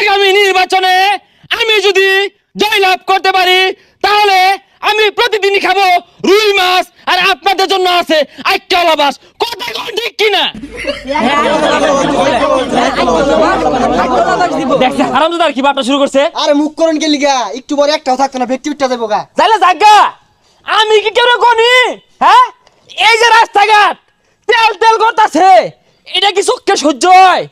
আগামী নির্বাচনে আমি যদি জয়লাভ করতে পারি তাহলে আমি প্রতিদিনই খাব রুই মাছ আর আপনাদের জন্য আছে লাবাস কথা কোন ঠিক কিনা? দেখছে হারামজাদার কি বার্তা শুরু করছে? আরে মুখ করুন গা একটু পরে একটাও থাকতো না ব্যক্তি দেবো গা। তাহলে জাগা আমি কি কেউ গনি হ্যাঁ? এই যে রাস্তাঘাট তেল তেল করতেছে। এটা কি চোখকে সহ্য হয়?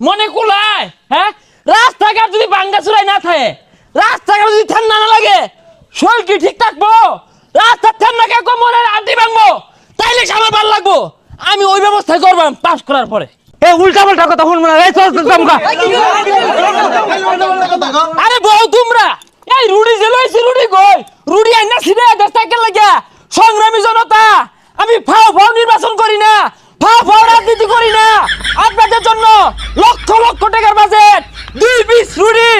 মনে কুলায় হ্যাঁ? রাস্তাঘাট যদি বাঙ্গা চুরাই না থাকে রাস্তাঘাট যদি ঠান্ডা না লাগে শরীর কি ঠিক থাকব? রাস্তার ঠান্ডা কে কোমরের আড্ডি ভাঙবো? তাইলে আমার ভালো লাগবো? আমি ওই ব্যবস্থাই করবাম পাস করার পরে। এ উল্টা পাল্টা কথা শুনব না এই চল চল, চমকা। আরে বউ তোমরা এই রুডি যে লইছি রুডি কই? রুডি আইনা সিধে দেশটাকে লাগিয়া সংগ্রামী জনতা আমি ফাও ফাও নির্বাচন করি না ফাও ফাও রাজনীতি করি না। আপনাদের জন্য লক্ষ লক্ষ টাকার বাজেট। পিস রুডি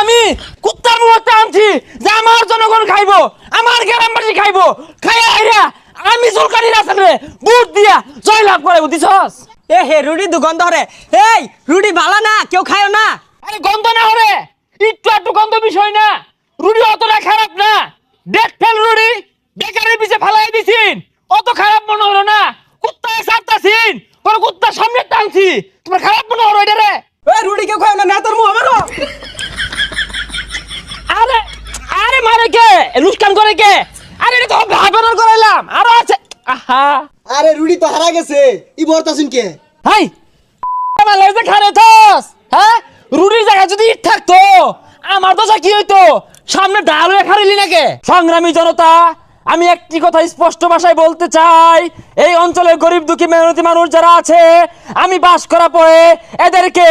আমি কুত্তার মুহূর্তে আনছি যে আমার জনগণ খাইবো আমার গ্রামবাসী খাইবো। খাইয়া আইরা আমি সরকারি রাস্তাতে বুট দিয়া জয়লাভ করে বুঝিছস এ হে রুটি দুগন্ধ হরে এই রুটি ভালো না কেউ খায়ও না। আরে গন্ধ না হরে একটু একটু গন্ধ বিষয় না। রুডি অতটা খারাপ না। ডেট ফেল রুডি বেকারের পিছে ফালাই দিছিন। অত খারাপ মনে হলো না। কুত্তায় সারতাছিন পরে কুত্তার সামনে টানছি তোমার খারাপ মনে হলো এটা রে এই রুটি কেউ খায়ও না না তোর মুখ আমারও আরে আরে মারে কে লুস্কান করে কে? আরে এটা তো ভাবনার করাইলাম। আরও আছে। আহা। আরে রুডি তো হারা গেছে। ই বর্তাছিন কে? হাই। আমার লাগছে খারে থস। হ্যাঁ? রুডির জায়গা যদি ইট থাকতো আমার দশা কি হইতো? সামনে ডাল হয়ে খারিলি নাকি? সংগ্রামী জনতা আমি একটি কথা স্পষ্ট ভাষায় বলতে চাই। এই অঞ্চলের গরিব দুঃখী মেহনতি মানুষ যারা আছে আমি বাস করা পরে এদেরকে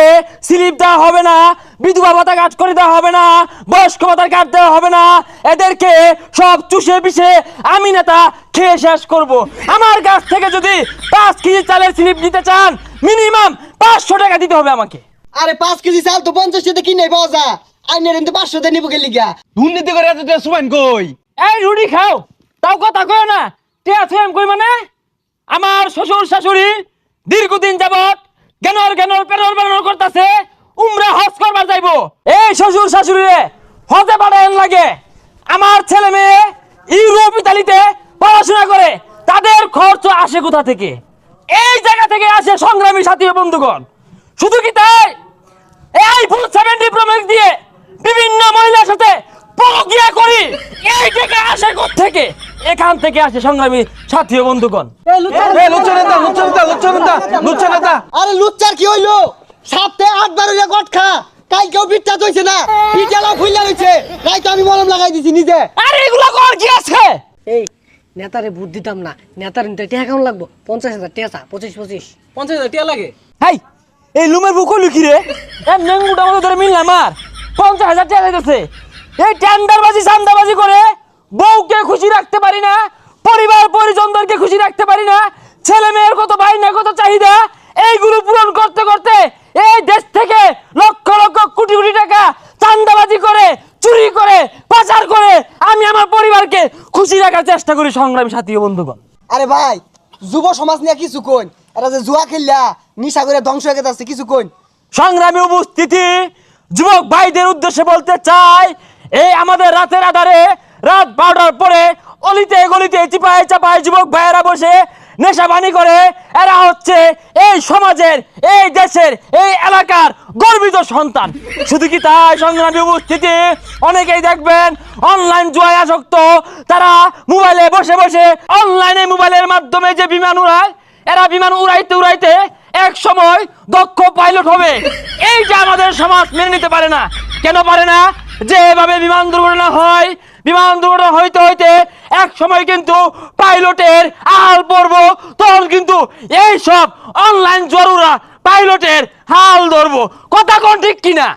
স্লিপ দেওয়া হবে না বিধবা ভাতা কাট করে দেওয়া হবে না বয়স্ক ভাতার কাট দেওয়া হবে না। এদেরকে সব চুষে পিষে আমি নেতা খেয়ে শেষ করব। আমার কাছ থেকে যদি পাঁচ কেজি চালের স্লিপ নিতে চান মিনিমাম পাঁচশো টাকা দিতে হবে আমাকে। আরে পাঁচ কেজি চাল তো পঞ্চাশ টাকা কিনে পাওয়া যা আইনের কিন্তু পাঁচশো দিয়ে নিবো গেলি গা দুর্নীতি করে এত সুবাইন কই? এই রুটি খাও। তাও কথা কয় না টিয়া থুয়াম কই মানে? আমার শ্বশুর শাশুড়ি দীর্ঘদিন যাবত জ্ঞানর জ্ঞানর পেরর বেরর করতেছে, উমরা হজ করবার যাইবো। এই শ্বশুর শাশুড়ি রে হজে বাড়ায়ন লাগে। আমার ছেলে মেয়ে ইউরোপ, ইতালিতে পড়াশোনা করে, তাদের খরচ আসে কোথা থেকে? এই জায়গা থেকে আসে সংগ্রামী সাথী বন্ধুগণ। শুধু কি তাই? এই আইফোন সেভেন্টি প্রোম্যাক্স দিয়ে বিভিন্ন মহিলার সাথে প্রক্রিয়া করি, এই থেকে আসে থেকে এখান থেকে আসে সংগ্রামী সাথী ও বন্ধুগণ। আরে লুচ্চার কি হইল? সপ্তাহে আটবার হইলে গট খা কালকেও না। তাই তো আমি মলম লাগাই দিছি নিজে। আরে এগুলা কর কি আছে? এই নেতারে ভোট দিতাম না। নেতার নিতে টিয়া কেমন লাগবো? পঞ্চাশ হাজার টিয়া চা, পঁচিশ পঁচিশ। পঞ্চাশ হাজার টিয়া লাগে? হাই এই লুমের বুকো লুকি রে? এ নেঙ্গুটা মতো ধরে মিল না আমার পঞ্চাশ হাজার টাকা দিতেছে এই টেন্ডারবাজি চান্দাবাজি করে বউকে খুশি রাখতে পারি না পরিবার পরিজনদেরকে খুশি রাখতে পারি না ছেলে মেয়ের কত ভাই না কত চাহিদা এইগুলো পূরণ করতে করতে এই দেশ থেকে লক্ষ লক্ষ কোটি কোটি টাকা চান্দাবাজি করে চুরি করে পাচার করে আমি আমার পরিবারকে খুশি রাখার চেষ্টা করি সংগ্রামী সাথী বন্ধুগণ। আরে ভাই যুব সমাজ নিয়ে কিছু কইন? এরা যে জুয়া খেললা নিশা করে ধ্বংস হয়ে গেছে কিছু কইন? সংগ্রামী উপস্থিতি যুবক ভাইদের উদ্দেশ্যে বলতে চাই এই আমাদের রাতের আধারে রাত বারোটার পরে অলিতে গলিতে চিপায় চাপায় যুবক ভাইয়েরা বসে নেশাবানি করে। এরা হচ্ছে এই সমাজের, এই দেশের, এই এলাকার গর্বিত সন্তান। শুধু কি তাই সংগ্রামী উপস্থিতি? অনেকেই দেখবেন অনলাইন জুয়ায় আসক্ত। তারা মোবাইলে বসে বসে অনলাইনে মোবাইলের মাধ্যমে যে বিমান উড়ায়, এরা বিমান উড়াইতে উড়াইতে এক সময় দক্ষ পাইলট হবে। এইটা আমাদের সমাজ মেনে নিতে পারে না, কেন পারে না? যে এভাবে বিমান দুর্ঘটনা হয় বিমান দুর্ঘটনা হইতে হইতে এক সময় কিন্তু পাইলটের আল পড়ব তখন কিন্তু এই সব অনলাইন জরুরা পাইলটের হাল ধরবো। কথা কোন ঠিক কিনা?